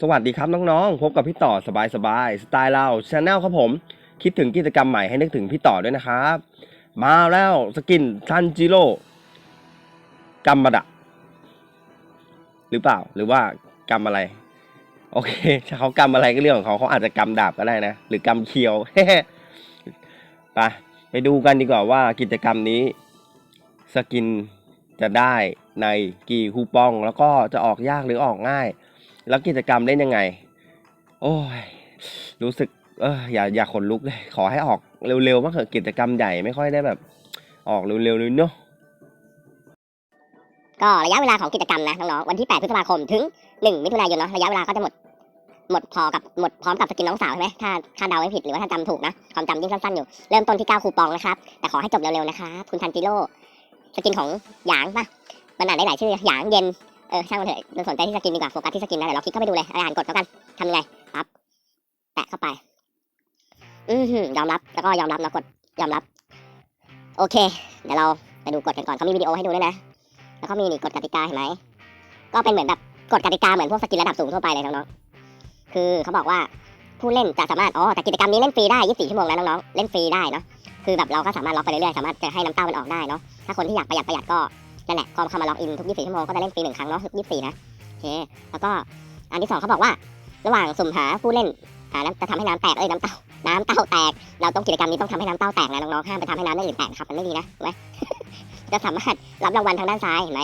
สวัสดีครับน้องๆ พบกับพี่ต่อสบายสบายสไตล์เราชาแนลครับผม คิดถึงกิจกรรมใหม่ให้นึกถึงพี่ต่อด้วยนะครับ มาแล้วสกินทันจิโร่กัมบดะหรือเปล่าหรือว่ากำอะไร โอเคถ้าเขากำอะไรก็เรื่องของเขาเขาอาจจะกำดาบก็ได้นะ หรือกำเคียวไปไปดูกันดีกว่าว่ากิจกรรมนี้ สกินจะได้ในกี่คูปอง แล้วก็จะออกยากหรือออกง่าย แล้วกิจกรรมเล่นยังไง โอ้ย รู้สึกเอออย่าอย่าขนลุกเลย ขอให้ออกเร็วๆมากเถอะกิจกรรมใหญ่ไม่ค่อยได้แบบ ออกเร็วๆเลยเนาะก็ระยะเวลาของกิจกรรมนะน้องๆวันที่ 8 พฤษภาคมถึง 1 มิถุนายนเนาะระยะเวลาก็จะหมด หมดพอกับหมดพร้อมกับสกินน้องสาวใช่ไหมถ้าถ้าเดาไม่ผิดหรือว่าถ้าจำถูกนะความจำยิ่งสั้นๆอยู่ เริ่มต้นที่ 9 คูปองนะครับ แต่ขอให้จบเร็วๆนะครับคุณทันจิโร่สกินของหยางป่ะมันอ่านได้หลายชื่อหยางเย็น เออช่างมันเถอะเราสนใจที่สกินดีกว่าโฟกัสที่สกินนะเดี๋ยวเราคลิกเข้าไปดูเลยอ่านกดแล้วกันทำยังไงปั๊บแตะเข้าไป อือหือยอมรับแล้วก็ยอมรับนะกดยอมรับ โอเค เดี๋ยวเราไปดูกฎกันก่อนเขามีวิดีโอให้ดูด้วยนะ แล้วก็มีนี่กฎกติกาเห็นไหมก็เป็นเหมือนแบบกฎกติกาเหมือนพวกสกินระดับสูงทั่วไปเลยน้องๆคือเขาบอกว่าผู้เล่นจะสามารถอ๋อแต่กิจกรรมนี้เล่นฟรีได้ 24 ชั่วโมงนะน้องๆเล่นฟรีได้เนาะคือแบบเราก็สามารถล็อกไปเรื่อยๆสามารถจะให้น้ำเต้ามันออกได้เนาะถ้าคนที่อยากประหยัดประหยัดก็ นั่นแหละก็เข้ามาล็อกอินทุก 24 ชั่วโมงก็จะเล่นฟรีหนึ่งครั้งเนาะทุก24 นะโอเคแล้วก็อันที่สองเขาบอกว่า ระหว่างสุ่มหาผู้เล่นหาน้ำจะทำให้น้ำแตกเอ้ยน้ำเต้าน้ำเต้าแตก เราต้องกิจกรรมนี้ต้องทำให้น้ำเต้าแตกนะน้องๆห้ามไปทำให้น้ำได้อื่นแตกครับมันไม่ดีนะถูกไหมจะสามารถรับรางวัลทางด้านซ้ายเห็นไหม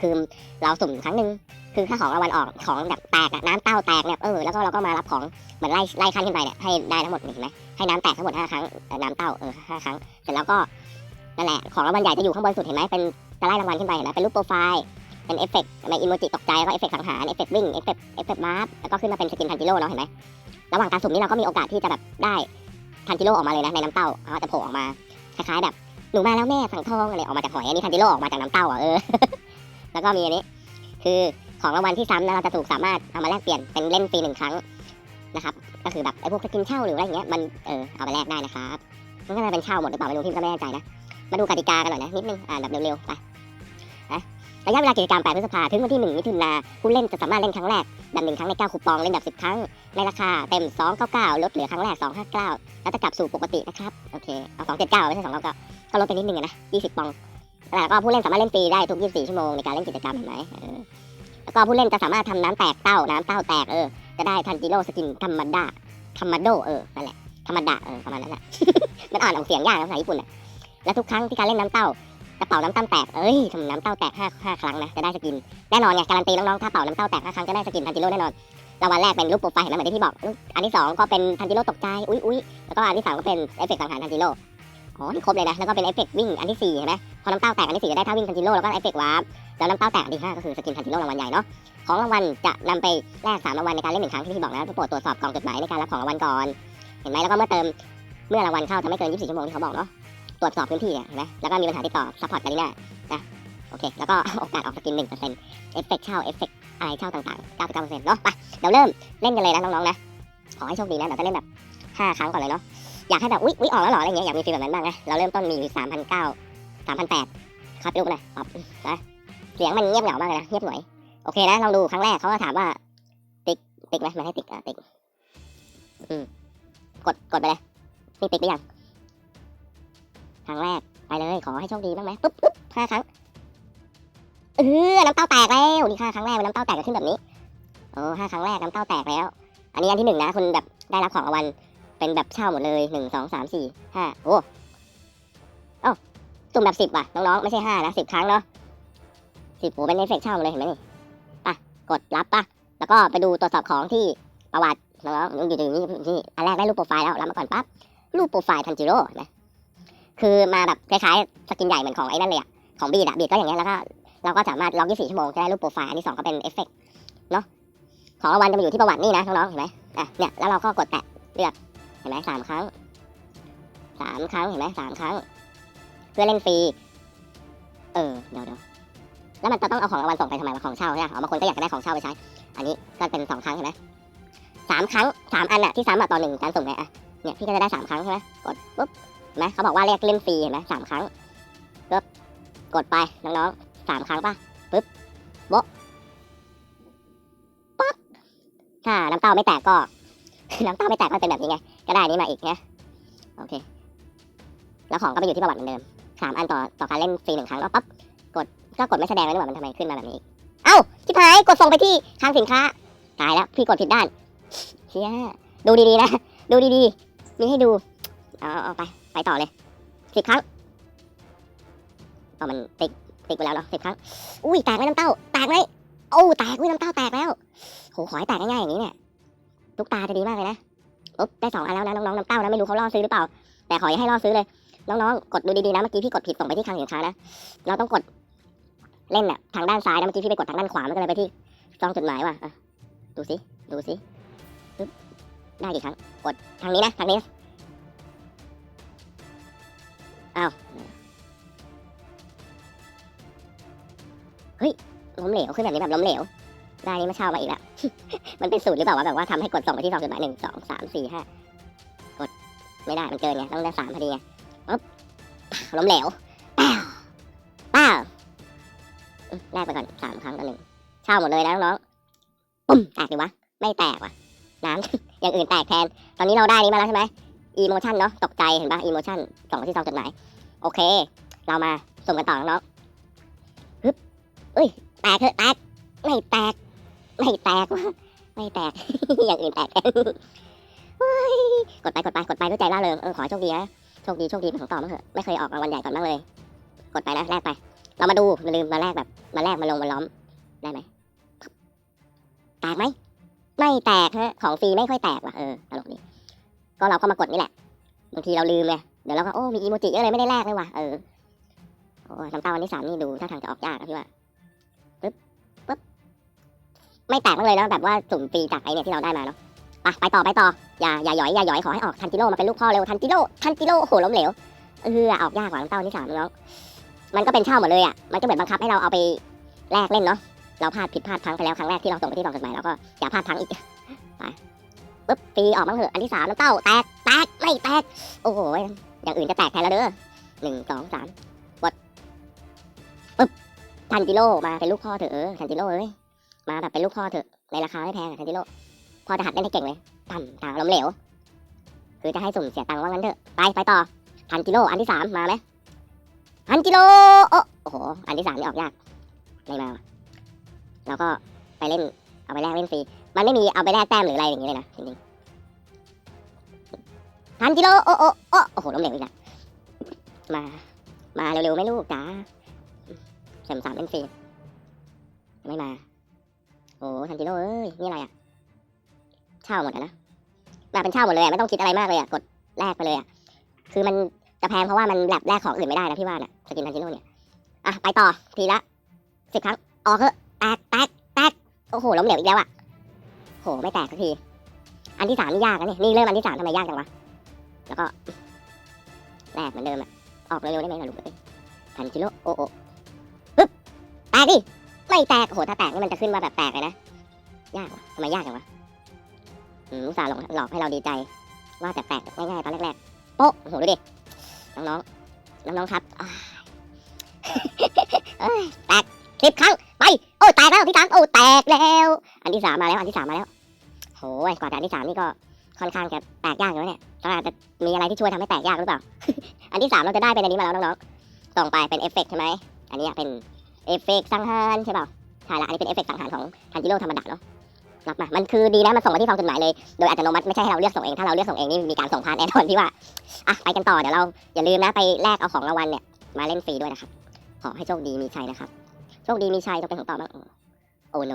คือเราสุ่มครั้งหนึ่งคือถ้าของรางวัลออกของแบบแตกอะน้ำเต้าแตกเนี่ยเออแล้วก็เราก็มารับของเหมือนไล่ไล่ขั้นขึ้นไปเนี่ยให้ได้ทั้งหมดเห็นไหมให้น้ำแตกทั้งหมดห้าครั้งน้ำเต้าเออห้าครั้งเสร็จแล้วก็ นั่นแหละ ของรางวัลใหญ่จะอยู่ข้างบนสุดเห็นไหมเป็นจะไล่รางวัลขึ้นไปเห็นไหมเป็นรูปโปรไฟล์ เป็นเอฟเฟกต์เป็นอิโมจิตกใจแล้วก็เอฟเฟกต์สังหารเอฟเฟกต์วิ่งเอฟเฟกต์เอฟเฟกต์วาร์แล้วก็ขึ้นมาเป็นสกินทันจิโร่เนาะเห็นไหมระหว่างการสุ่มนี้เราก็มีโอกาสที่จะแบบได้ทันจิโร่ออกมาเลยนะในน้ำเต้าเขาจะโผล่ออกมาคล้ายๆแบบหนูมาแล้วแม่สั่งทองอะไรออกมาจากหอยอันนี้ทันจิโร่ออกมาจากน้ำเต้าอะเออแล้วก็มีอันนี้ คือของรางวัลที่ซ้ำนะเราจะถูกสามารถเอามาแลกเปลี่ยนเป็นเล่นฟรีหนึ่งครั้งนะครับก็คือแบบไอ้พวกสกินเช่าหรืออะไรเงี้ยมันเออเอาไปแลกได้นะครับมันก็จะเป็นเช่าหมดหรือเปล่าไม่รู้พี่ก็ไม่แน่ใจนะ มาดูกติกากันหน่อยนะนิดนึงอ่านแบบเร็วๆไปนะระยะเวลากิจกรรม8พฤษภาถึงวันที่ 1 มิถุนาผู้เล่นจะสามารถเล่นครั้งแรกแบบหนึ่งครั้งใน 9 คูปองเล่นแบบ 10 ครั้ง ในราคาเต็ม 299 ลดเหลือครั้งแรก 259 แล้วจะกลับสู่ปกตินะครับ โอเค เอา 279 ไม่ใช่ 299 ก็ลดไปนิดนึงนะ 20 ปอง แล้วก็ผู้เล่นสามารถเล่นฟรีได้ทุก 24 ชั่วโมงในการเล่นกิจกรรมเห็นไหมแล้วก็ผู้เล่นจะสามารถทำน้ำแตกเต้า น้ำเต้าแตกเออ จะได้ทันจิโร่สกินธรรมดาธรรมโดเออ นั่นแหละธรรมดาเออประมาณนั้นแหละ มันอ่านออกเสียงยากนะภาษาญี่ปุ่นอะ และทุกครั้งที่การเล่นน้ำเต้ากระเป๋าน้ำเต้าแตก เอ้ยทำน้ำเต้าแตกห้าห้าครั้งนะจะได้สกิน แน่นอนไงการันตีน้องๆถ้าเป่าน้ำเต้าแตกห้าครั้งจะได้สกินทันจิโร่แน่นอนรางวัลแรกเป็นรูปโปรไฟล์เห็นไหมเหมือนที่พี่บอกอันที่สองก็เป็นทันจิโร่ตกใจอุ้ยอุ้ยแล้วก็อันที่สามก็เป็นเอฟเฟกต์สังหารทันจิโร่อ๋อนี่ครบเลยนะแล้วก็เป็นเอฟเฟกต์วิ่งอันที่สี่เห็นไหมพอน้ำเต้าแตกอันที่สี่จะได้ท่าวิ่งทันจิโร่แล้วก็เอฟเฟกต์วาร์ปแล้วน้ำเต้าแตกอันที่ห้าก็คือสกินทันจิโร่รางวัลใหญ่เนาะของรางวัลจะนำไปแลกสามรางวัลในการเล่นหนึ่งครั้งที่พี่บอกนะโปรดตรวจสอบกล่องจดหมายในการรับของรางวัลก่อน เห็นไหมแล้วก็เมื่อเติมเมื่อรางวัลเข้าจะไม่เกิน24ชั่วโมงที่เขาบอกเนาะ ตรวจสอบพื้นที่เนี่ยเห็นไหมแล้วก็มีปัญหาติดต่อซัพพอร์ตกันนี่แน่นะโอเค แล้วก็โอกาสออกสกิน1%เปอฟเฟกต์เช่าเอฟเฟกต์อะไรเช่าต่างๆ99%เปอร์เซ็นต์เนาะไปเดี๋ยวเริ่มเล่นกันเลยนะน้องๆนะขอให้โชคดีนะเดี๋ยวจะเล่นแบบ5ครั้งก่อนเลยเนาะอยากให้แบบอุ๊ยอุ๊ยออกแล้วหรออะไรเงี้ยอยากมีฟีลแบบนั้นบ้างนะเราเริ่มต้นมีอยู่3,900 3,800ครับไปดครูปเลยปรับนะเสียงมันเงียบเหงามากเลยนะเงียบหน่อยโอเคนะลองดูครั้งแรกเขาก็ถามว่า ติ๊กติ๊กไหมมันให้ติ๊กอะติ๊กอืมกดกดไปเลยนี่ติ๊กหรือยัง ครั้งแรกไปเลยขอให้โชคดีบ้างไหมปุ๊บปุ๊บห้าครั้งเออน้ำเต้าแตกแล้วนี่ห้าครั้งแรกนน้ำเต้าแตกก็ขึ้นแบบนี้โอ้ห้าครั้งแรกน้ำเต้าแตกแล้ว อันนี้อันที่หนึ่งนะคุณแบบได้รับของรางวัลเป็นแบบเช่าหมดเลยหนึ่งสองสามสี่ห้าโอ้เอ้าสุ่มแบบสิบว่ะน้องๆไม่ใช่ห้านะสิบครั้งเนาะสิบโอ้เป็นเอฟเฟกเช่าหมดเลยเห็นไหมนี่กดรับปะแล้วก็ไปดูตรวจสอบของที่ประวัติแล้วอยู่อยู่นี่นี่อันแรกได้รูปโปรไฟล์แล้วรับมาก่อนปั๊บรูปโปรไฟล์ทันจิโร่นะ คือมาแบบคล้ายๆสกินใหญ่เหมือนของไอ้นั่นเลยอะของบีดอะบีดก็อย่างเงี้ยแล้วก็เราก็สามารถล็อก24ชั่วโมงจะได้รูปโปรไฟล์อันที่สองก็เป็นเอฟเฟกต์เนาะของรางวัลจะมาอยู่ที่ประวัตินี่นะน้องๆเห็นไหมอะเนี่ยแล้วเราก็กดแตะเลือกเห็นไหมสามครั้งสามครั้งเห็นไหมสามครั้ง เพื่อเล่นฟรีเออเดี๋ยวเดี๋ยวแล้วมันจะต้องเอาของรางวัลส่งไปทำไมวะของเช่าใช่ไหมเอาบางคนก็อยากได้ของเช่าไปใช้ อันนี้ก็เป็นสองครั้งเห็นไหมสามครั้งสามอันอะที่ซ้ำอะต่อหนึ่งการสุ่มไงอะเนี่ยพี่ก็จะได้สามครั้งใช่ไหมกดปุ๊บ นไหมเขาบอกว่าเรียกเล่นฟรีเห็นไหมสามครั้งปุ๊บกดไปน้องๆสามครั้งป่ะปุ๊บโบ๊ะปั๊บถ้าน้ำเต้าไม่แตกก็ น้ำเต้าไม่แตกก็เป็นแบบนี้ไงก็ได้นี้มาอีกนะโอเค แล้วของก็ไปอยู่ที่ประวัติเหมือนเดิมสามอันต่อต่อการเล่นฟรีหนึ่งครั้งแล้วปั๊บกดก็กดไม่แสดงแล้วนี่หว่ามันทำไมขึ้นมาแบบนี้อีกเอ้าชิบหายกดส่งไปที่คลังสินค้าตายแล้วพี่กดผิดด้านเชี่ยดูดีๆนะ ดูดีๆ มีให้ดู เอาเอาไป ไปต่อเลยสิบครั้งเอามันติ๊กติ๊กไปแล้วเนาะสิบครั้ง อุ้ยแตกไหมน้ำเต้า แตกไหมโอ้แตกอุ้ยน้ำเต้าแตกแล้วโหขอให้แตกง่ายๆอย่างนี้เนี่ยลูกตาจะดีมากเลยนะปุ๊บได้สองอันแล้วนะน้องๆน้ำเต้านะไม่รู้เขาล่อซื้อหรือเปล่า แต่ขออย่าให้ล่อซื้อเลยน้องๆกดดูดีๆนะเมื่อกี้พี่กดผิดส่งไปที่คลังสินค้านะเราต้องกดเล่นน่ะทางด้านซ้ายนะเมื่อกี้พี่ไปกดทางด้านขวามันก็เลยไปที่ซองจดหมายว่ะอะดูสิดูสิปึ๊บได้กี่ครั้งกดทางนี้นะทางนี้ อ้าวเฮ้ยล้มเหลวขึ้นแบบนี้แบบล้มเหลวได้นี้มาเช่ามาอีกแล้ว มันเป็นสูตรหรือเปล่าวะแบบว่าทำให้กดส่งไปที่ซองจดหมายหนึ่งสองสามสี่ห้ากดไม่ได้มันเกินไงต้องได้สามพอดีไงล้มเหลวป้าวป้าวอืมแลกไปก่อนสามครั้งต่อหนึ่งเช่าหมดเลยนะน้องปุ้มแตกดิวะ ไม่แตกว่ะน้ำอย่างอื่นแตกแทน ตอนนี้เราได้นี้มาแล้วใช่ไหม emotion เนาะตกใจเห็นปะ emotion ส่งที่ซองจดหมาย โอเค เรามาส่งกันต่อน้องฮึบเอ้ยแตกเถอะแตกไม่แตก ไม่แตกวะไม่แตก อย่างอื่นแตกแทนเฮ้ยกดไปกดไปกดไปด้วยใจร่าเริงเออขอโชคดีนะโชคดีโชคดีเป็นของต่อมาเถอะไม่เคยออกรางวัลใหญ่ก่อนบ้างเลย กดไปนะแลกไป เรามาดูอย่าลืมมาแลกแบบมาแลกมาลงมาล้อมได้ไหมแตกไหมไม่แตกฮะของฟรีไม่ค่อยแตกว่ะเออตลกดี ก็เราก็มากดนี่แหละ บางทีเราลืมไงเดี๋ยวเราก็โอ้มีอีโมจิก็เลยไม่ได้แลกเลยว่ะเออโอ้ยน้ำตาวันที่สามนี่ดูถ้าทางจะออกยากนะพี่ว่าปึ๊บปึ๊บไม่แตกมากเลยนะแบบว่าสุ่มฟรีจากไอเนี่ยที่เราได้มาเนาะไปไปต่อไปต่ออย่าอย่าหยอยอย่าหยอยขอให้ออกทันจิโร่มาเป็นลูกพ่อเร็วทันจิโร่ทันจิโร่โอ้โหล้มเหลวเออออกยากกว่าน้ำเต้าที่สามน้องมันก็เป็นเช่าหมดเลยอะมันก็เหมือนบังคับให้เราเอาไปแลกเล่นเนาะเราพลาดผิดพลาดพลังไปแล้วครั้งแรกที่เราส่งไปที่ซองจดหมายเราก็อย่าพลาดพลังอีกไป ปึ๊บปีออกมั้งเถอะอันที่สามน้ำเต้าแตกแตกไม่แตกโอ้โหอย่างอื่นจะแตกแทนแล้วเด้อหนึ่งสองสามกดปึ๊บทันจิโร่มาเป็นลูกพ่อเถอะเออทันจิโร่เอ้ยมาแบบเป็นลูกพ่อเถอะในราคาไม่แพงทันจิโร่พ่อจะหัดเล่นให้เก่งเลยต่ำต่างล้มเหลวคือจะให้สุ่มเสียตังค์ว่างั้นเถอะไปไปต่อพันกิโลอันที่สามมาไหมพันกิโลโอ้โอ้โหอันที่สามนี่ออกยากไม่มาเราก็ไปเล่นเอาไปแลกเล่นฟรี มันไม่มีเอาไปแลกแต้มหรืออะไรอย่างเงี้เลยนะจริงๆพันกิโลโอ้โอ้โอ้โอ้โหล้มเหลวอีกแล้วมา มาเร็วๆไม่ลูกจ๋าเสมสามเล่นฟรีไม่มา โอ้พันกิโลเอ้ยนี่อะไรอะ เช่าหมดอะนะมาเป็นเช่าหมดเลยไม่ต้องคิดอะไรมากเลยอะกดแลกไปเลยอะคือมันจะแพงเพราะว่ามันแบบแลกของอื่นไม่ได้นะพี่ว่าน่ะสกินทันจิโร่เนี่ยอะไปต่อทีละสิบครั้งออกเถอะแตกแตกแตกโอ้โหล้มเหลวอีกแล้วอะ โหไม่แตกสักที อันที่สามนี่ยากนะนี่นี่เริ่มอันที่สามทำไมยากจังวะ แล้วก็แลกเหมือนเดิมอะออกเร็วๆได้ไหมล่ะลูกเอ้ยทันจิโร่โอโอปึ๊บแตกดิไม่แตกโอ้โหถ้าแตกนี่มันจะขึ้นมาแบบแตกเลยนะ ยากวะทำไมยากจังวะอืมอุตส่าห์หลอกหลอกให้เราดีใจ ว่าแต่แปลกง่ายๆตอนแรกๆโป๊ะโอ้โหดูดิน้องๆน้องๆครับอ่าเอ้ยแตกสิบครั้งไปโอ้แตกแล้วที่สามโอ้แตกแล้ว อันที่สามมาแล้วอันที่สามมาแล้ว กว่าจะอันที่สามนี่ก็ค่อนข้างจะแตกยากอยู่เนี่ยต้องอาจจะมีอะไรที่ช่วยทำให้แตกยากหรือเปล่า อันที่สามเราจะได้เป็นอันนี้มาแล้วน้องๆส่งไปเป็นเอฟเฟกต์ใช่ไหม อันนี้เป็นเอฟเฟกต์สังหารใช่เปล่าใช่ละ อันนี้เป็นเอฟเฟกต์สังหารของทันจิโร่ธรรมดาเนาะรับมา มันคือดีนะ มันส่งมาที่ซองจดหมายเลย โดยอัตโนมัติไม่ใช่ให้เราเลือกส่งเอง ถ้าเราเลือกส่งเองนี่มีการส่งผ่านแน่นอนพี่ว่า อะไปกันต่อ เดี๋ยวเราอย่าลืมนะไปแลกเอาของรางวัลเนี่ยมาเล่นฟรีด้วยนะครับ ขอให้โชคดีมีชัยนะครับ โชคดีมีชัยต้องเป็นของต่อบ้างโอ้โน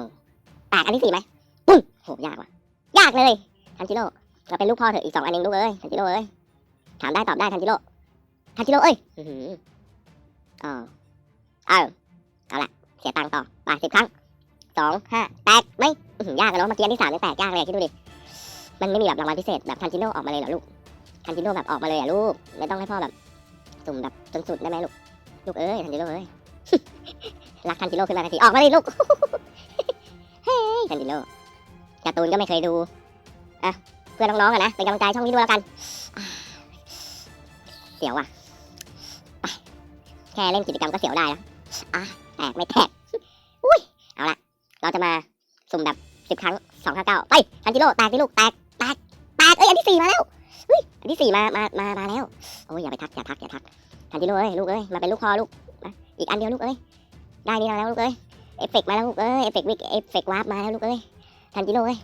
แตกอันที่สี่ไหมปุ้งโหยากว่ะ ยากเลยทันจิโร่เราเป็นลูกพ่อเถอะอีกสองอันเองลูกเอ้ยทันจิโร่เอ้ยถามได้ตอบได้ทันจิโร่ทันจิโร่เอ้ยอืออ๋อเอาเอาละเสียตังค์ต่อไปสิบครั้งสองห้าแตกไหมอื้อหือยากอะเนาะเมื่อกี้อันที่สามนี่แตกยากเลยคิดดูดิมันไม่มีแบบรางวัลพิเศษแบบทันจิโร่ออกมาเลยเหรอลูกทันจิโร่แบบออกมาเลยอะลูกไม่ต้องให้พ่อแบบสุ่มแบบจนสุดได้ไหมลูกลูกเอ้ยทันจิโร่เอ้ยรักทันจิโร่ขึ้นมาทันทีออกมาเลยลูกเฮ้ยทันจิโร่ การ์ตูนก็ไม่เคยดูอะเพื่อนน้องๆอะนะเป็นกำลังใจช่องนี้ด้วยแล้วกันเสียวอะไปแค่เล่นกิจกรรมก็เสียวได้แล้วอะแตกไม่แตกอุ้ยเอาละเราจะมาสุ่มแบบสิบครั้งสองห้าเก้าไปทันจิโร่แตกที่ลูกแตกแตกแตกเอ้ยอันที่สี่มาแล้วเฮ้ยอันที่สี่มามามามาแล้วโอ้ยอย่าไปทักอย่าทักอย่าทักทันจิโร่เอ้ยลูกเอ้ยมาเป็นลูกคอลูกอีกอันเดียวลูกเอ้ยได้นี่แล้วลูกเอ้ยเอฟเฟกต์มาแล้วลูกเอ้ยเอฟเฟกต์วิกเอฟเฟกต์วาร์ปมาแล้วลูกเอ้ย ทันจิโร่เอ้ย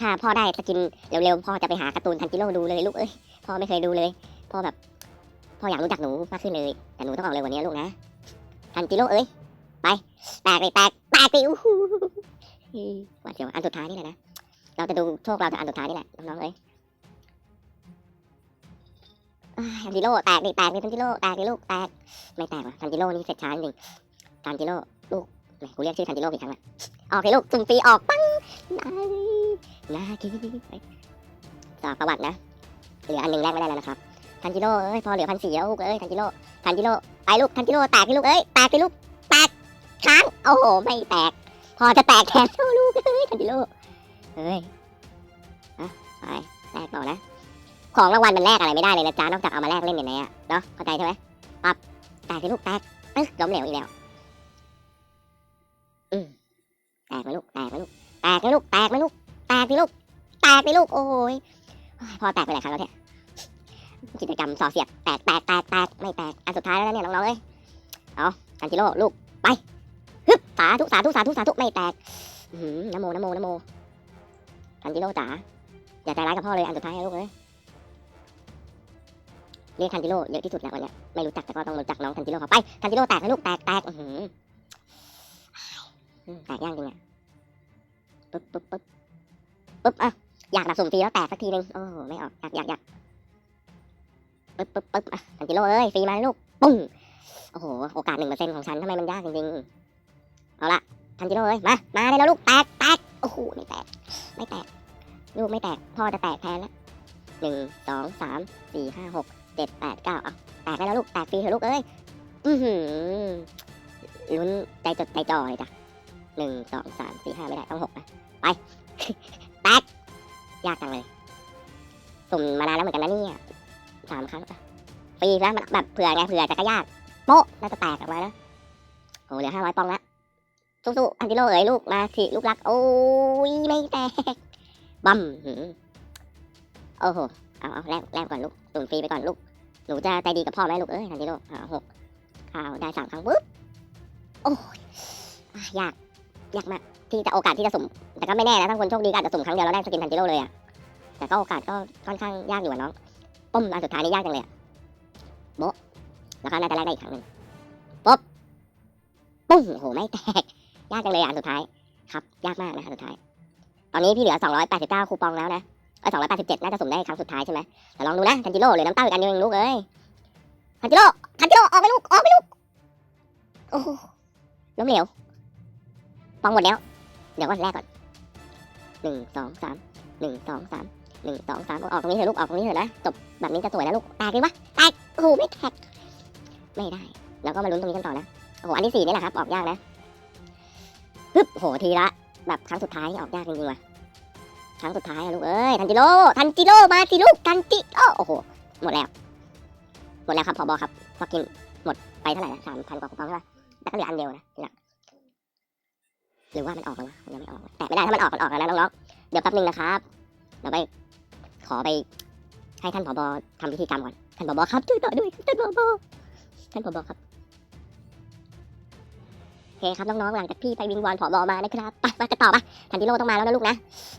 ถ้าพ่อได้สกินเร็วๆพ่อจะไปหาการ์ตูนทันจิโร่ดูเลยลูกเอ้ยพ่อไม่เคยดูเลยพ่อแบบพ่ออยากรู้จักหนูมากขึ้นเลย แต่หนูต้องออกเร็วกว่านี้ลูกนะทันจิโร่เอ้ยไปแตกเลยแตกแตกไปอู้หูหวาดเสียวอันสุดท้ายนี่แหละนะเราจะดูโชคเราจะอันสุดท้ายนี่แหละน้องๆเอ้ยทันจิโร่แตกดิแตกดิทันจิโร่แตกดิลูกแตกไม่แตกว่ะทันจิโร่นี่เสร็จช้าจริงทันจิโร่ลูกกูเรียกชื่อทันจิโร่กี่ครั้งละออกเลยลูกสุ่มฟรีออกปัง นานากิสอบประวัตินะเหลืออันหนึ่งแรกไม่ได้แล้วนะครับทันจิโร่เอ้ยพอเหลือพันสี่แล้วลูกเอ้ยทันจิโร่ทันจิโร่ไปลูกทันจิโร่แตกดิลูกเอ้ยแตกดิลูกแตกค้างโอ้โหไม่แตก พอจะแตกแทนโอ้ลูกเอ้ยทันจิโร่เฮ้ยอะไปแลกต่อนะ ของรางวัลมันแลกอะไรไม่ได้เลยนะจ๊ะนอกจากเอามาแลกเล่นเนี่ยนะเนาะเข้าใจใช่ไหมปั๊บแตกสิลูกแตกเอ๊ะล้มเหลวอีกแล้วอืมแตกไหมลูก กไหมลูก แตกไหมลูก แตกไหมลูกแตกสิลูก แตกสิลูก โอ้ยพอแตกไปหลายครั้งแล้วเนี่ยกิจกรรมสอเสียดแตกแตกแตกแตกไม่แตก อันสุดท้ายแล้วเนี่ยน้องๆเอ้ย เอาทันจิโร่ลูก ไป ฮึบ สาธุสาธุสาธุสาธุไม่แตกหือนโมนโมนโมทันจิโร่จ๋า อย่าใจร้ายกับพ่อเลย อันสุดท้ายลูกเอ้ยเรียกทันจิโร่เยอะที่สุดแล้ววันนี้ไม่รู้จักแต่ก็ต้องรู้จักน้องทันจิโร่เขาไปทันจิโร่แตกนะลูกแตกแตกแตกย่างจริงอะ ปึ๊บปึ๊บปึ๊บปึ๊บอะอยากแบบสุ่มฟรีแล้วแตกสักทีนึงโอ้โหไม่ออกอยากอยากอยากปึ๊บปึ๊บปึ๊บอะทันจิโร่เอ้ยฟรีมาลูกปุ้งโอ้โหโอกาสหนึ่งเปอร์เซ็นต์ของฉันทำไมมันยากจริงๆเอาละทันจิโร่เอ้ยมามาได้แล้วลูกแตกแตกโอ้โหไม่แตก ไม่แตก ลูกไม่แตกพ่อจะแตกแทนแล้วหนึ่งสองสามสี่ห้าหกเจ็ดแปดเก้าเอาแตกได้แล้วลูกแตกฟรีเถอะลูกเอ้ย อือหือลุ้นใจจดใจจ่อเลยจ้ะ หนึ่งสองสามสี่ห้าไม่ได้ต้องหกนะ ไปแตกยากจังเลย สุ่มมานานแล้วเหมือนกันนะเนี่ยสามครั้งฟรีนะมันแบบเผื่อไงเผื่อจะก็ยากโป๊ะน่าจะแตกออกมานะโอ้เหลือห้าร้อยปองละสู้ๆอันติโลเอ๋ยลูกมาสิลูกรัก โอ้ยไม่แตกบัมโอ้โหเอาเอาแลกแลกก่อนลูกตุ่นฟรีไปก่อนลูกหนูจะใจดีกับพ่อไหมลูกเอ้ยอันติโลอ่าหกข้าวได้สามครั้งปุ๊บโอ้ยอยาก ยากมากที่จะโอกาสที่จะสุ่ม แต่ก็ไม่แน่นะถ้าคนโชคดีก็อาจจะสุ่มครั้งเดียวแล้วได้สกินทันติโลเลยอะแต่ก็โอกาสก็ค่อนข้างยากอยู่อะน้องปุ้มอันสุดท้ายนี่ยากจังเลยอะโบแล้วก็น่าจะแลกได้อีกครั้งหนึ่งปุ้งโอ้โหไม่แตกยากจังเลยอันสุดท้าย ครับ ยากมากนะอันสุดท้าย ตอนนี้พี่เหลือ 289 คูปองแล้วนะเออ287 น่าจะสุ่มได้ครั้งสุดท้ายใช่ไหมแต่ลองดูนะทันจิโร่เหลือน้ำเต้าอีกอันนึงลูกเอ้ยทันจิโร่ทันจิโร่ออกไปลูกออกไปลูกโอ้ล้มเหลว ปองหมดแล้ว เดี๋ยวก่อนแรกก่อนหนึ่งสองสามหนึ่งสองสามหนึ่งสองสามออกตรงนี้เถอะลูกออกตรงนี้เถอะนะจบแบบนี้จะสวยนะลูกแตกเลยปะแตกโอ้โหไม่แตกไม่ได้ แล้วก็มาลุ้นตรงนี้กันต่อนะโอ้โหอันที่สี่นี่แหละครับออกยากนะฮึบโหทีละ แบบครั้งสุดท้ายออกยากจริงๆว่ะครั้งสุดท้ายลูกเอ้ยทันจิโร่ทันจิโร่มาสิลูกทันจิโร่โอ้โหหมดแล้วหมดแล้วครับพอบอครับฟักกินหมดไปเท่าไหร่ละสามพันกว่าคูปองใช่ปะแต่ก็เหลืออันเดียวนะทีละ หรือว่ามันออกแล้ววะมันยังไม่ออกแต่ไม่ได้ถ้ามันออกมันออกแล้วนะน้องๆเดี๋ยวแป๊บนึงนะครับเดี๋ยวไปขอไปให้ท่านผบทำพิธีกรรมก่อนท่านผบครับช่วยต่อด้วยท่านผบท่านผบครับโอเคครับน้องๆหลังจากพี่ไปวิงวอนผอบอมานะครับไปมากันต่อปะทันจิโร่ต้องมาแล้วนะลูกนะ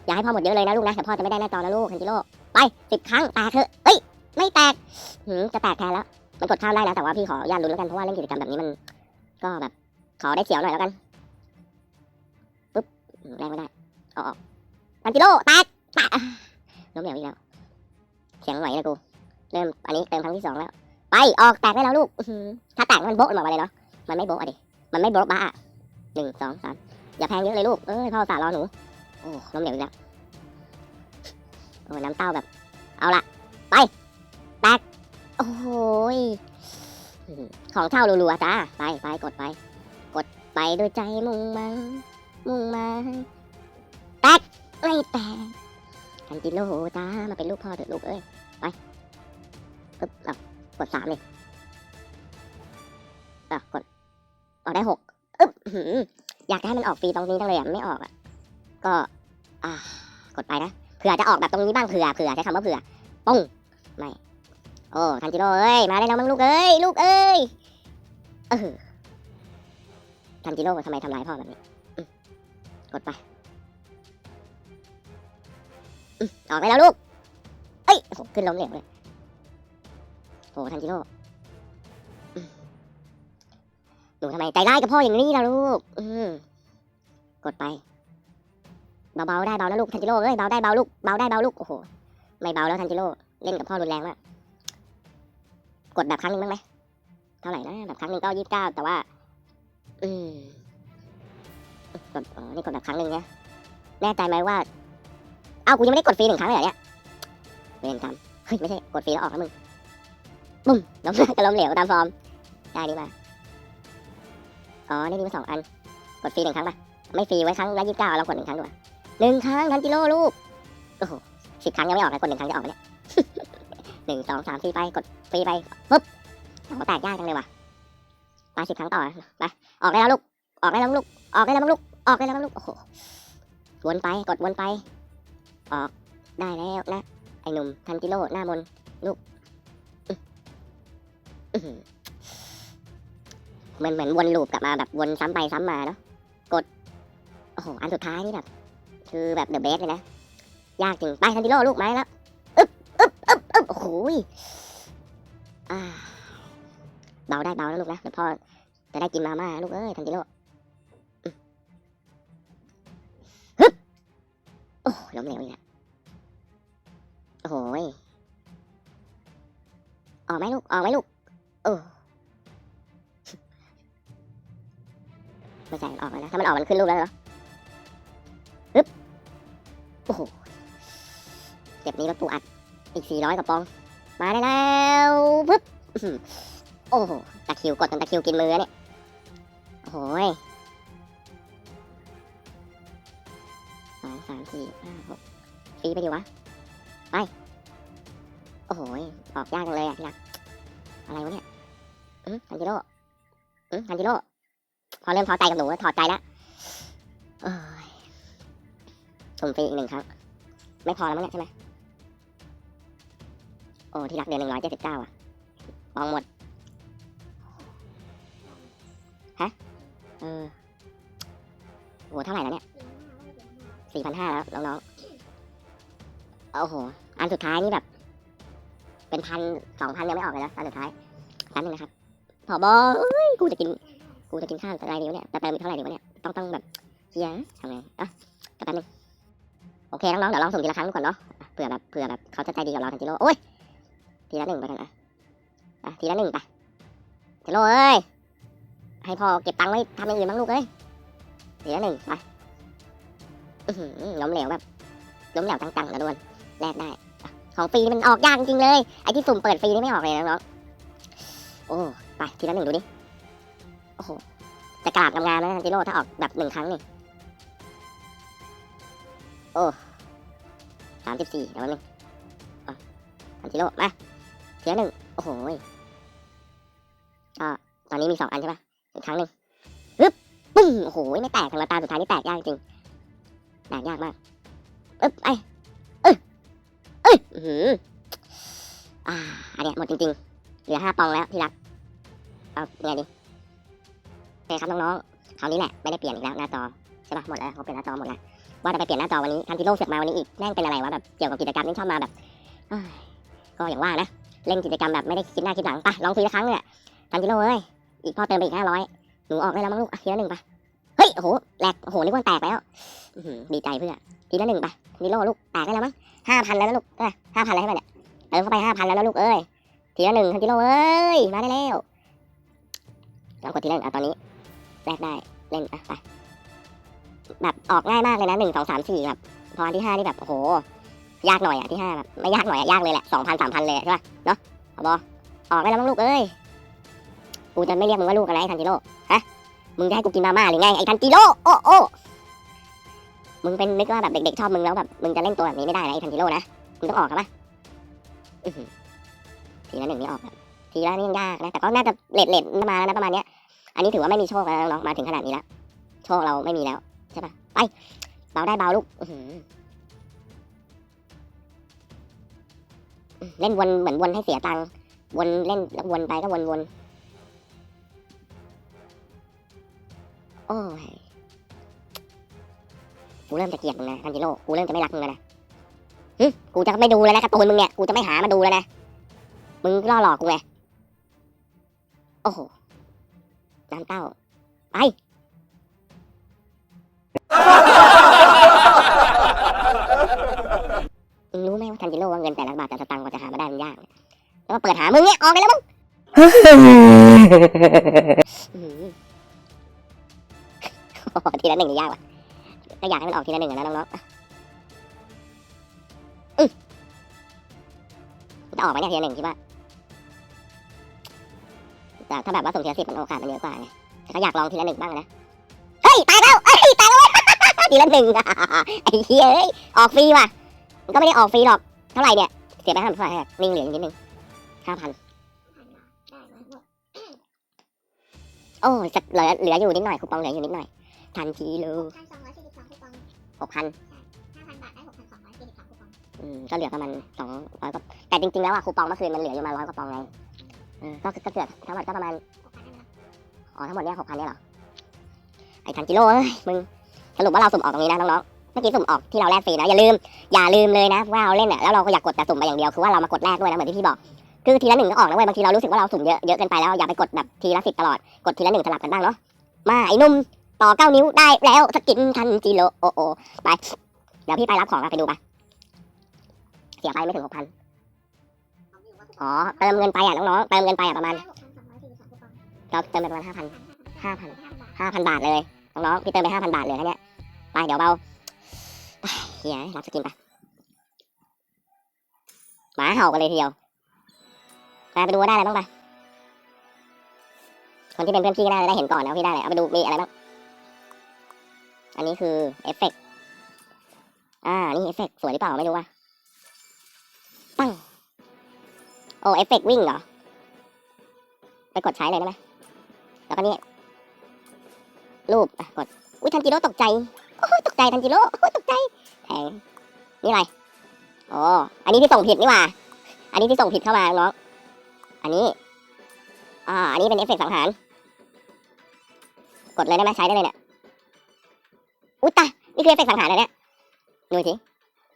อย่าให้พ่อหมดเยอะเลยนะลูกนะแต่พ่อจะไม่ได้หน้าจอนะลูกทันจิโร่ไปสิบครั้งแตกเถอะเอ้ยไม่แตกหืมจะแตกแทนแล้วมันกดข้ามได้แล้วแต่ว่าพี่ขออนุญาตลุ้นแล้วกันเพราะว่าเล่นกิจกรรมแบบนี้มัน ก็แบบขอได้เสียวหน่อยแล้วกัน แรงไม่ได้เอาออกทันจิโร่แตกแตกอะล้มเหลวอีกแล้วเสียงไหวเลยกูเริ่มอันนี้เติมครั้งที่สองแล้ว ไปออกแตกได้แล้วลูกถ้าแตกมันโบ๊ะออกมาเลยเนาะมันไม่โบ๊ะอะดิมันไม่โบล็อกบ้าหนึ่งสองสามอย่าแพงเยอะเลยลูกเอ้ยพ่อสารอหนูโอ้ล้มเหลวอีกแล้วโอ้น้ำเต้าแบบ เอาละไปแตกโอ้ยของเช่ารัวๆจ้าไปไปกดไป กดไปด้วยใจมุ่งมา มุ่งมาแตกไม่แตกทันจิโร่จ้ามาเป็นลูกพ่อเถอะลูกเอ้ย ไปปึ๊บเอากดสามเลยอะกดออกได้หกอึ๊บอื้อยากให้มันออกฟรีตรงนี้จังเลยอะไม่ออกอะ ก็ อ่ากดไปนะเผื่อจะออกแบบตรงนี้บ้างเผื่อเผื่อใช้คำว่าเผื่อปุ้งไม่โอ้ทันจิโร่เอ้ยมาได้แล้วมั้งลูกเอ้ยลูกเอ้ยเออทันจิโร่ทำไมทำร้ายพ่อแบบนี้ กดไปออกไปแล้วลูก เอ้ยโหขึ้นล้มเหลวเลยโอ้ทันจิโร่หนูทำไมใจร้ายกับพ่ออย่างนี้ล่ะลูก อืกดไป เบาๆได้เบานะลูกทันจิโร่เอ้ยเบาได้เบาลูกเบาได้เบาลูกโอ้โหไม่เบาแล้วทันจิโร่เล่นกับพ่อรุนแรงมากกดแบบครั้งหนึ่งบ้างไหมเท่าไหร่นะแบบครั้งหนึ่งก็ยี่สิบเก้าแต่ว่า อืม กดอ๋อนี่กดแบบครั้งหนึ่งนะแน่ใจไหมว่าเอ้ากูยังไม่ได้กดฟรีหนึ่งครั้งเลยเหรอเนี่ยเวรกรรมเฮ้ยไม่ใช่กดฟรีแล้วออกแล้วมึงบุ้มล้มก็ล้มเหลวตามฟอร์มได้ดีมาอ๋อนี่มีมาสองอัน กดฟรีหนึ่งครั้งป่ะไม่ฟรีไว้ครั้งละยี่สิบเก้าเรากดหนึ่งครั้งดีกว่าหนึ่งครั้งทันจิโร่ลูกโอ้โหสิบครั้งยังไม่ออกเลยกดหนึ่งครั้งจะออกไหมเนี่ยหนึ่งสองสามสี่ไปกดฟรีไปปุ๊บโอ้แตกยากจังเลยว่ะไปสิบครั้งต่อไปออกได้แล้วลูกออกได้แล้วลูกออกได้แล้วลูก ออกได้แล้วมั้งลูก โอ้โห วนไป กดวนไป ออก ได้แล้วนะ ไอ้หนุ่มทันจิโร่หน้ามน ลูกเหมือนเหมือนวนลูปกลับมาแบบวนซ้ำไปซ้ำมาเนาะ กด โอ้โห อันสุดท้ายนี่แบบ คือแบบเดอะเบสเลยนะ ยากจริง ไปทันจิโร่ลูกไม้แล้ว อึ๊บอึ๊บอึ๊บอึ๊บโอ้โหยเบาได้เบาแล้วลูกนะ เดี๋ยวพ่อจะได้กินมาม่าลูกเอ้ยทันจิโร่ ล้มเหลวอีกแล้วโอ้โหยออกไหมลูก ออกไหมลูก โอ้ไม่ใช่ออกแล้วนะถ้ามันออกมันขึ้นรูปแล้วเหรอฮึบโอ้โหเก็บนี้รถปูอัด อีก400กว่าปอง มาได้แล้วปึ๊บโอ้โหตะคิวกดจนตะคิวกินมือเนี่ย โอ้โห สี่ห้าหกฟรีไปดิวะ ไป โอ้โหออกยากจังเลยอะที่รักอะไรวะเนี่ยอืมฮันจิโร่อืมฮันจิโร่พอเริ่มท้อใจกับหนูถอดใจแล้วโอ้ยสุ่มฟรีอีกหนึ่งครั้ง ไม่พอแล้วมั้งเนี่ยใช่ไหมโอ้ที่รักเดือนหนึ่งร้อยเจ็ดสิบเก้าอะมองหมด ฮะ เออโหเท่าไหร่แล้วเนี่ย สี่พันห้าแล้วน้องๆโอ้โห อันสุดท้ายนี่แบบ เป็นพันสองพันยังไม่ออกเลยนะอันสุดท้ายแป๊บนึงนะครับผอบอเอ้ยกูจะกิน กูจะกินข้าวแต่ไรดีวะเนี่ยจะเติมอีกเท่าไหร่ดีวะเนี่ยต้องต้องแบบเฮียทำไงอะแป๊บนึงโอเคน้องๆเดี๋ยวลองสุ่มทีละครั้งก่อนเนาะเผื่อแบบเผื่อแบบเขาจะใจดีกับเราทันจิโร่โอ้ยทีละหนึ่งไปกันอะอะทีละหนึ่งไปจิโร่เอ้ยให้พ่อเก็บตังค์ไว้ทำอย่างอื่นบ้างลูกเอ้ยทีละหนึ่งไป ล้มเหลวแบบล้มเหลวจังๆนะดวนแลกได้ ของฟรีนี่มันออกยากจริงเลย ไอที่สุ่มเปิดฟรีนี่ไม่ออกเลยนะน้องๆโอ้ไปทีละหนึ่งดูดิโอ้โหจะกราบงามๆนะทันจิโร่ถ้าออกแบบหนึ่งครั้งนี่โอ้สามสิบสี่เดี๋ยวนึงอะทันจิโร่มาทียหนึ่งโอ้โหก็ตอนนี้มีสองอันใช่ปะอีกครั้งหนึ่งฮึบปุ้งโอ้โหไม่แตกทางละตาสุดท้ายนี่แตกยากจริง แตกยากมากอึ๊บไอเอ้ยเอ้ยอือหืออ่าอันเนี้ยหมดจริงๆ เหลือห้าปองแล้วที่รัก เอาไงดีโอเคครับน้องๆ คราวนี้แหละไม่ได้เปลี่ยนอีกแล้วหน้าจอใช่ปะหมดแล้วเขาเปลี่ยนหน้าจอหมดแล้ว ว่าจะไปเปลี่ยนหน้าจอวันนี้ทันทีโลกเสือกมาวันนี้อีกแม่งเป็นอะไรวะแบบเกี่ยวกับกิจกรรมนี่ชอบมาแบบก็อย่างว่านะเล่นกิจกรรมแบบไม่ได้คิดหน้าคิดหลังไปะลองฟรีละครั้งเนี่ยทันทีโลเอ้ยอีกพ่อเติมไปอีกห้าร้อยหนูออกได้แล้วมั้งลูกอะทีละหนึ่งไป ยโอ้โหแหลกโอ้โหนึกว่าแตกแล้วอื้อหือดีใจเพื่อทีละหนึ่งไปทันทีโลลูกแตกได้แล้วมั้งห้าพันแล้วนะลูกเอ้ยห้าพันแล้วใช่ไหมเนี่ยเติมเข้าไปห้าพันแล้วนะลูกเอ้ยทีละหนึ่งทันทีโลเอ้ยมาได้แล้วลองกดทีละหนึ่งอะตอนนี้แลกได้เล่นอะไปแบบออกง่ายมากเลยนะหนึ่งสองสามสี่แบบพออันที่ห้านี่แบบโอ้โหยากหน่อยอะที่ห้าแบบไม่ยากหน่อยอะยากเลยแหละสองพันสามพันเลยอะใช่ป่ะเนาะเอาบอออกได้แล้วมั้งลูกเอ้ยกูจะไม่เรียกมึงว่าลูกอะไรไอ้ทันจิโร่ฮะ มึงจะให้กูกินมาม่าหรือไงไอ้ทันจิโลโอ้โอ้มึงเป็นนึกว่าแบบเด็กๆชอบมึงแล้วแบบมึงจะเล่นตัวแบบนี้ไม่ได้นะไอ้ทันจิโลนะมึงต้องออกครับปะทีละหนึ่งนี่ออกแบบทีละนี่ยากนะแต่ก็น่าจะเล็ดเลดมาแล้วนะประมาณเนี้ย อันนี้ถือว่าไม่มีโชคแล้วน้องมาถึงขนาดนี้แล้วโชคเราไม่มีแล้วใช่ปะไปเบาได้เบาลูกเล่นวนเหมือนวนให้เสียตังค์วนเล่นแล้ววนไปก็วนวน โอ้ยกูเริ่มจะเกลียดมึงนะทันจิโร่กูเริ่มจะไม่รักมึงแล้วนะหึกูจะไม่ดูแล้วนะการ์ตูนมึงเนี่ยกูจะไม่หามาดูแล้วนะมึงล่อหลอกกูไงโอ้โหน้ำเต้าไปมึงรู้ไหมว่าทันจิโร่ว่าเงินแต่ละบาทแต่ละสตางค์กว่าจะหามาได้มันยากเนี่ยแล้วมาเปิดหามึงเนี่ยออกไปแล้วมึงอื้อหือโอ้โห ทีละหนึ่งนี่ยากว่ะก็อยากให้มันออกทีละหนึ่งนะน้องๆอือจะออกไหมเนี่ยทีละหนึ่งคิดว่าแต่ถ้าแบบว่าสุ่มทีละสิบมันโอกาสมันเยอะกว่าไงแต่ก็อยากลองทีละหนึ่งบ้างนะ เฮ้ยตายแล้วเฮ้ยตายแล้วทีละหนึ่งไอ้เหี้ยเอ้ยออกฟรีว่ะ มันก็ไม่ได้ออกฟรีหรอก เท่าไหร่เนี่ย เสียไปห้าพันเท่าไหร่อะนิ่งเหลืออยู่นิดนึงห้าพันโอ้จะเหลือเหลืออยู่นิดหน่อยคูปองเหลืออยู่นิดหน่อย ทันทีเลยพันสองร้อยสี่สิบสองคูปองหกพันห้าพันบาทได้หกพันสองร้อยสี่สิบสองคูปองอืมก็เหลือประมาณสองร้อยกว่าแต่จริงๆแล้วอะคูปองเมื่อคืนมันเหลืออยู่มาร้อยกว่าปองไงเออก็ก็เกือบทั้งหมดก็ประมาณหกพันได้ไหมล่ะอ๋อทั้งหมดเนี่ยหกพันเนี่ยเหรอไอ้ทันกิโลเอ้ยมึงสรุปว่าเราสุ่มออกตรงนี้นะน้องๆเมื่อกี้สุ่มออกที่เราแลกฟรีนะอย่าลืมอย่าลืมเลยนะว่าเราเล่นเนี่ยแล้วเราก็อยากกดแต่สุ่มไปอย่างเดียวคือว่าเรามากดแรกด้วยนะเหมือนที่พี่บอกคือทีละหนึ่งก็ออกนะเว้ยบางทีเรารู้สึกว่าเราสุ่มเยอะเยอะเกินไปแล้วอย่าไปกดแบบทีละสิบตลอดกดทีละหนึ่งสลับกันบ้างเนาะมาไอ้หนุ่ม ต่อเก้านิ้วได้แล้วสกินทันจิโลโอโอไป เดี๋ยวพี่ไปรับของอะไปดูไปเสียไปไม่ถึงหกพันอ๋อเติมเงินไปอะน้องๆเติมเงินไปอะประมาณเราเติมไปประมาณห้าพันห้าพันห้าพันบาทเลยน้องๆพี่เติมไปห้าพันบาทเลยนะเนี่ยไปเดี๋ยวเบาเฮียรับสกินไปหมาเห่ากันเลยทีเดียวไปไปดูว่าได้อะไรบ้างไปคนที่เป็นเพื่อนพี่ก็น่าจะได้เห็นก่อนนะว่าพี่ได้อะไรเอาไปดูมีอะไรบ้าง อันนี้คือเอฟเฟกต์อ่า นี่เอฟเฟกต์สวยหรือเปล่าไม่รู้ว่ะปังโอ้เอฟเฟกต์วิ่งเหรอ ไปกดใช้เลยได้ไหมแล้วก็นี่รูปกด อุ้ยทันจิโร่ตกใจ โอ้ยตกใจทันจิโร่โอ้ยตกใจแทงนี่อะไรโอ๋ออันนี้ที่ส่งผิดนี่ว่า อันนี้ที่ส่งผิดเข้ามาน้อง อันนี้ อ่า อันนี้เป็นเอฟเฟกต์สังหาร กดเลยได้ไหมใช้ได้เลยเนี่ย อุ้ยตายนี่คือเอฟเฟกต์สังหารเลยเนี่ยดูสิ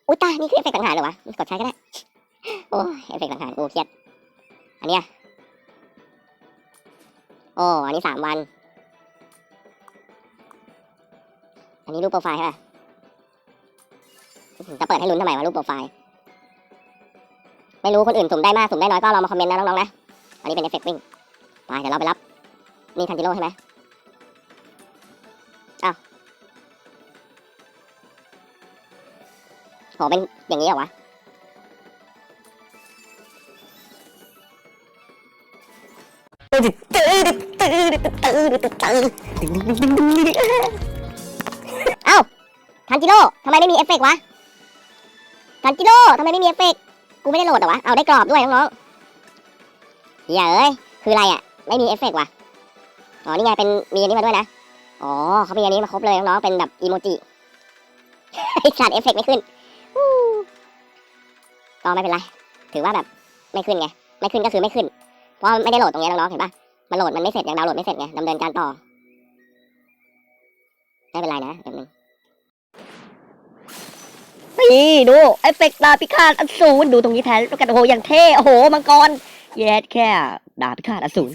อุ้ยตายนี่คือเอฟเฟกต์สังหารเหรอวะกดใช้ก็ได้โอ้เอฟเฟกต์สังหารโอ้เครียดอันเนี้ยโอ้อันนี้สามวัน อันนี้รูปโปรไฟล์ใช่ป่ะจะเปิดให้ลุ้นทำไมวะรูปโปรไฟล์ ไม่รู้คนอื่นสุ่มได้มากสุ่มได้น้อยก็ลองมาคอมเมนต์นะน้องๆนะ อันนี้เป็นเอฟเฟกต์วิ่ง ไปเดี๋ยวเราไปรับ นี่ทันจิโร่ใช่ไหม โหเป็นอย่างนี้เหรอวะเอ้าทันจิโร่ทำไมไม่มีเอฟเฟกต์วะทันจิโร่ทำไมไม่มีเอฟเฟกต์กูไม่ได้โหลดเหรอวะ เอาได้กรอบด้วยน้องๆเหี้ยเอ้ย คืออะไรอะ ไม่มีเอฟเฟกต์วะอ๋อ นี่ไงเป็นมีอันนี้มาด้วยนะ อ๋อเขามีอันนี้มาครบเลยน้องๆเป็นแบบอีโมจิไอสัตว์เอฟเฟกต์ไม่ขึ้น ก็ไม่เป็นไร ถือว่าแบบไม่ขึ้นไง ไม่ขึ้นก็คือไม่ขึ้น เพราะไม่ได้โหลดตรงนี้น้องๆ เห็นปะมันโหลดมันไม่เสร็จยังดาวน์โหลดไม่เสร็จไงดำเนินการต่อ ไม่เป็นไรนะเดี๋ยวนึงนี่ดูเอฟเฟกต์ดาบพิฆาตอสูรดูตรงนี้แทนแล้วกันโอ้โหอย่างเท่โอ้โหมังกรแย่แค่ดาบพิฆาตอสูร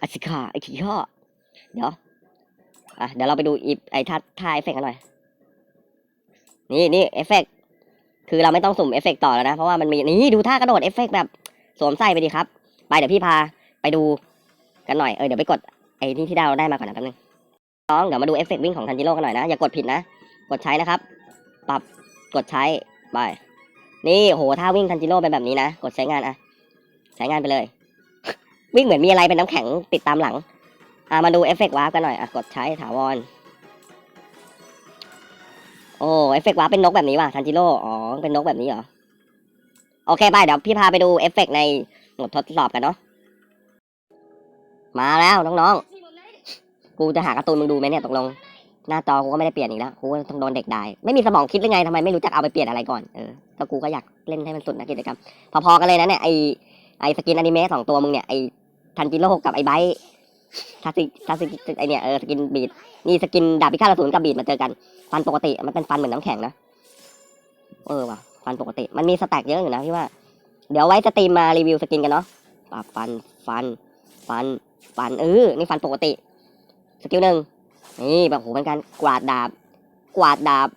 อสิคาไอ้ขี้ข้อเดี๋ยวอะเดี๋ยวเราไปดูอีไอ้ท่าท่าเอฟเฟกต์กันหน่อย นี่นี่เอฟเฟกต์ คือเราไม่ต้องสุ่มเอฟเฟกต์ต่อแล้วนะ เพราะว่ามันมีนี่ดูท่ากระโดดเอฟเฟกต์แบบสวมใส่ไปดีครับ ไปเดี๋ยวพี่พาไปดูกันหน่อย เออเดี๋ยวไปกดไอ้นี่ที่ดาวได้มาก่อนนะแป๊บนึงน้องเดี๋ยวมาดูเอฟเฟกต์วิ่งของทันจิโร่กันหน่อยนะ อย่ากดผิดนะ กดใช้นะครับ ปรับกดใช้ไปนี่โหถ้าวิ่งทันจิโร่เป็นแบบนี้นะ กดใช้งานอะใช้งานไปเลย วิ่งเหมือนมีอะไรเป็นน้ำแข็งติดตามหลังอ่ามาดูเอฟเฟกต์วาร์ปกันหน่อยอะกดใช้ถาวร โอ้เอฟเฟกต์วาเป็นนกแบบนี้ว่ะทันจิโร่อ๋อเป็นนกแบบนี้เหรอโอเคไปเดี๋ยวพี่พาไปดูเอฟเฟกต์ในหมดทดสอบกันเนาะมาแล้วน้องๆ กูจะหาการ์ตูนมึงดูไหมเนี่ยตกลง หน้าจอกูก็ไม่ได้เปลี่ยนอีกแล้วกูก็ต้องโดนเด็กด่าไม่มีสมองคิดหรือไงทำไมไม่รู้จักเอาไปเปลี่ยนอะไรก่อนเออก็กูก็อยากเล่นให้มันสุดนะกิจกรรมพอๆกันเลยนะเนี่ยไอไอสกินอนิเมะสองตัวมึงเนี่ยไอทันจิโร่กับไอไบ ท์ทัสิทัสิไอเนี่ยเออสกินบีดนี่สกินดาบพิฆาตอสูรกับบีดมาเจอกัน ฟันปกติมันเป็นฟันเหมือนน้ำแข็งนะ เออว่ะฟันปกติมันมีสแต็กเยอะอยู่นะพี่ว่า เดี๋ยวไว้สตรีมมารีวิวสกินกันเนาะปรับฟันฟันฟันฟันเออนี่ฟันปกติ สกิลหนึ่งนี่แบบโหเป็นการกวาดดาบ กวาดดาบ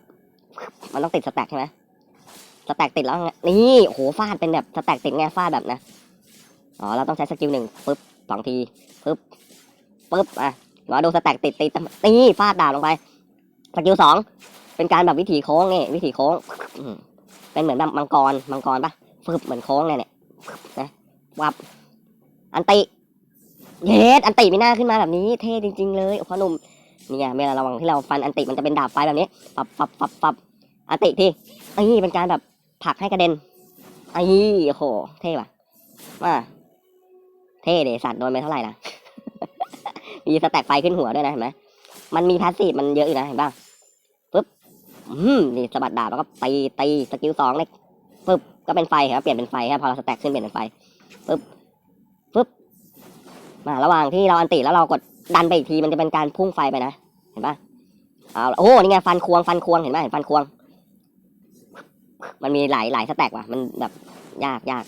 มันต้องติดสแต็กใช่ไหมสแต็กติดแล้วไงนี่โอ้โหฟาดเป็นแบบสแต็กติดไงฟาดแบบนะอ๋อเราต้องใช้สกิลหนึ่งปึ๊บสองทีปึ๊บ ปึ๊บอะมาดูสแต็กติดติดนี่ฟาดดาบลงไปสกิลสองเป็นการแบบวิถีโค้งนี่วิถีโค้งเป็นเหมือนแบบมังกรมังกรปะฟึบเหมือนโค้งเนี่ยเนี่ยนะวับอันติเยสอันติมีหน้าขึ้นมาแบบนี้ เท่จริง ๆ เลยโอ้พ่อหนุ่มเนี่ไงเวลาระวังที่เราฟันอันติมันจะเป็นดาบไฟแบบนี้ปับปับปับปับอันติทีไอ้นี่เป็นการแบบผักให้กระเด็นไอ้โอ้โหเท่ว่ะมาเท่เดสัตว์โดนไปเท่าไหร่ล่ะ มีสแต็กไฟขึ้นหัวด้วยนะเห็นไหมมันมีพาสซีฟมันเยอะอยู่นะเห็นป่ะปึ๊บอืมนี่สะบัดดาบแล้วก็ตีตีสกิลสองเลยปึ๊บก็เป็นไฟครับเปลี่ยนเป็นไฟครับพอเราสแต็กขึ้นเปลี่ยนเป็นไฟปึ๊บปึ๊บมาระหว่างที่เราอันติแล้วเรากดดันไปอีกทีมันจะเป็นการพุ่งไฟไปนะเห็นป่ะเอาโอ้นี่ไงฟันควงฟันควงเห็นไหมเห็นฟันควง มันมีหลายหลายสแต็กว่ะ มันแบบยากยาก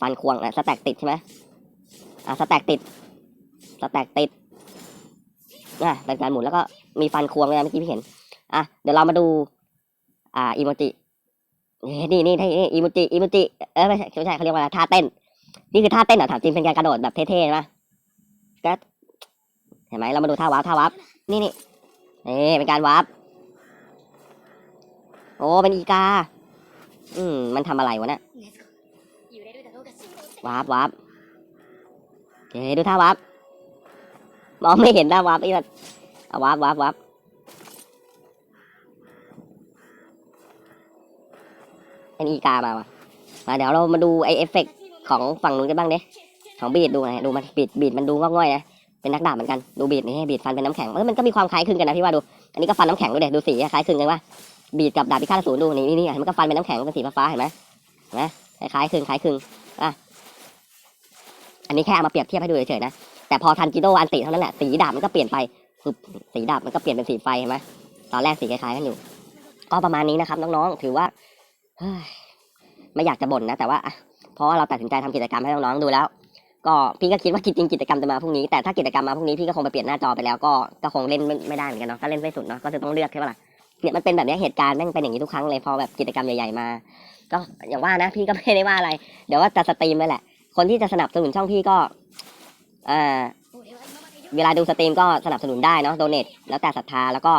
ฟันควงอะสแต็กติดใช่ไหมอะสแต็กติดสแต็กติด นะเป็นการหมุนแล้วก็มีฟันควงเลยนะเมื่อกี้พี่เห็น อะเดี๋ยวเรามาดู อ่าอีโมจินี่นี่นี่นี่อีโมจิอีโมจิเออไม่ใช่ไม่ใช่เขาเรียกว่าอะไรท่าเต้น นี่คือท่าเต้นเหรอถามจริงเป็นการกระโดดแบบเท่ๆใช่ไหมก็เห็นไหมเรามาดูท่าวาร์ปท่าวาร์ปนี่นี่นี่เป็นการวาร์ปโอ้เป็นอีกา อืมมันทำอะไรวะเนี่ย วาร์ปวาร์ปโอเคดูท่าวาร์ป มองไม่เห็นท่าวาร์ปอีกแล้วเอาวาร์ปวาร์ปวาร์ปเป็นอีกามาว่ะมาเดี๋ยวเรามาดูไอเอฟเฟกต์ของฝั่งนู้นกันบ้างเด้ของบีดดูไงดูมันบีดบีดมันดูงอกง่อยนะเป็นนักดาบเหมือนกันดูบีดนี่บีดฟันเป็นน้ำแข็งเออมันก็มีความคล้ายคลึงกันนะพี่ว่าดู อันนี้ก็ฟันน้ำแข็งดูเด็ดูสีคล้ายคลึงกันว่าบีดกับดาบพิฆาตอสูรดูนี่นี่นี่มันก็ฟันเป็นน้ำแข็งเป็นสีฟ้าเห็นไหมเห็นไหมคล้ายคลึงคล้ายคลึงอะอันนี้แค่เอามาเปรียบเทียบให้ดูเฉยๆนะ แต่พอทันจิโดอันติเท่านั้นแหละสีดาบมันก็เปลี่ยนไปคือสีดาบมันก็เปลี่ยนเป็นสีไฟเห็นไหมตอนแรกสีคล้ายๆกันอยู่ ก็ประมาณนี้นะครับน้องๆถือว่าไม่อยากจะบ่นนะแต่ว่าเพราะว่าเราตัดสินใจทำกิจกรรมให้น้องๆดูแล้ว ก็พี่ก็คิดว่ากิจริงกิจกรรมจะมาพรุ่งนี้แต่ถ้ากิจกรรมมาพรุ่งนี้พี่ก็คงไปเปลี่ยนหน้าจอไปแล้วก็ก็คงเล่นไม่ได้เหมือนกันเนาะก็เล่นไม่สุดเนาะก็จะต้องเลือกใช่ปะล่ะเนี่ยมันเป็นแบบนี้เหตุการณ์แม่งเป็นอย่างนี้ทุกครั้งเลยพอแบบกิจกรรมใหญ่ๆมา ก็อย่างว่านะพี่ก็ไม่ได้ว่าอะไร เดี๋ยวว่าจะสตรีมไปแหละ คนที่จะสนับสนุนช่องพี่ก็ อ่อเวลาดูสตรีมก็สนับสนุนได้เนาะโดเนทแล้วแต่ศรัทธาแล้วก็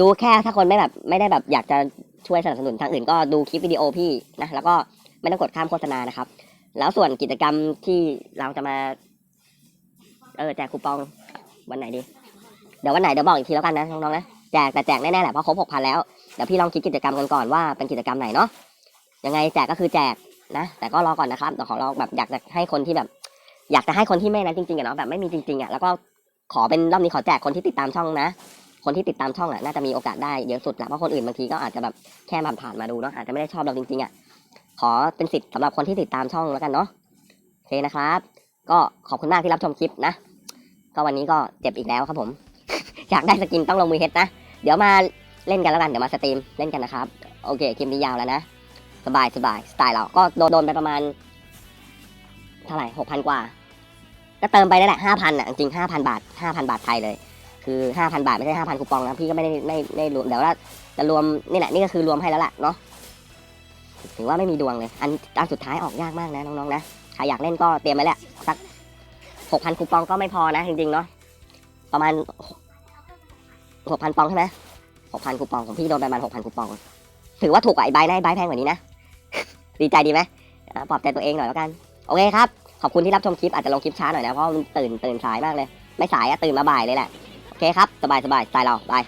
ดูแค่ถ้าคนไม่แบบไม่ได้แบบอยากจะช่วยสนับสนุนทางอื่นก็ดูคลิปวิดีโอพี่นะแล้วก็ไม่ต้องกดข้ามโฆษณานะครับ แล้วส่วนกิจกรรมที่เราจะมาเออแจกคูปองวันไหนดี เดี๋ยววันไหนเดี๋ยวบอกอีกทีแล้วกันนะน้องๆนะแจกแต่แจกแน่ๆแหละเพราะครบหกพันแล้วเดี๋ยวพี่ลองคิดกิจกรรมกันก่อนว่าเป็นกิจกรรมไหนเนาะยังไงแจกก็คือแจกนะ แต่ก็รอก่อนนะครับแต่ขอรอแบบอยากจะให้คนที่แบบ อยากจะให้คนที่ไม่นั้นจริงๆอะเนาะแบบไม่มีจริงๆอะแล้วก็ขอเป็นรอบนี้ขอแจกคนที่ติดตามช่องนะ คนที่ติดตามช่องอะน่าจะมีโอกาสได้เยอะสุดหละเพราะคนอื่นบางทีก็อาจจะแบบแค่มาผ่านมาดูเนาะอาจจะไม่ได้ชอบเราจริงๆอะขอเป็นสิทธิ์สำหรับคนที่ติดตามช่องแล้วกันเนาะโอเคนะครับ ก็ขอบคุณมากที่รับชมคลิปนะ ก็วันนี้ก็เจ็บอีกแล้วครับผม อยากได้สกินต้องลงมือเฮ็ดนะ เดี๋ยวมาเล่นกันแล้วกัน เดี๋ยวมาสตรีมเล่นกันนะครับ โอเคคลิปนี้ยาวแล้วนะ สบายสบายสไตล์เรา ก็โดนโดนไปประมาณ เท่าไหร่หกพันกว่า ก็เติมไปได้แหละห้าพันอะจริงห้าพันบาทห้าพันบาทไทยเลย คือห้าพันบาทไม่ใช่ห้าพันคูปองนะพี่ก็ไม่ได้ไม่ไม่รวมเดี๋ยวว่าจะรวมนี่แหละนี่ก็คือรวมให้แล้วล่ะเนาะถือว่าไม่มีดวงเลย อันอันสุดท้ายออกยากมากนะน้องๆนะใครอยากเล่นก็เตรียมไว้แหละสักหกพันคูปองก็ไม่พอนะจริงๆเนาะประมาณหกพันปองใช่ไหมหกพันคูปองของพี่โดนประมาณหกพันคูปอง ถือว่าถูกกว่าไอ้ใบนะไอ้ใบแพงกว่านี้นะ ดีใจดีไหมปลอบใจตัวเองหน่อยแล้วกัน โอเคครับ ขอบคุณที่รับชมคลิปอาจจะลงคลิปช้าหน่อยนะเพราะมันตื่นตื่นสายมากเลย ไม่สายอะตื่นมาบ่ายเลยแหละ โอเคครับ สบายสบายสไตล์เราบาย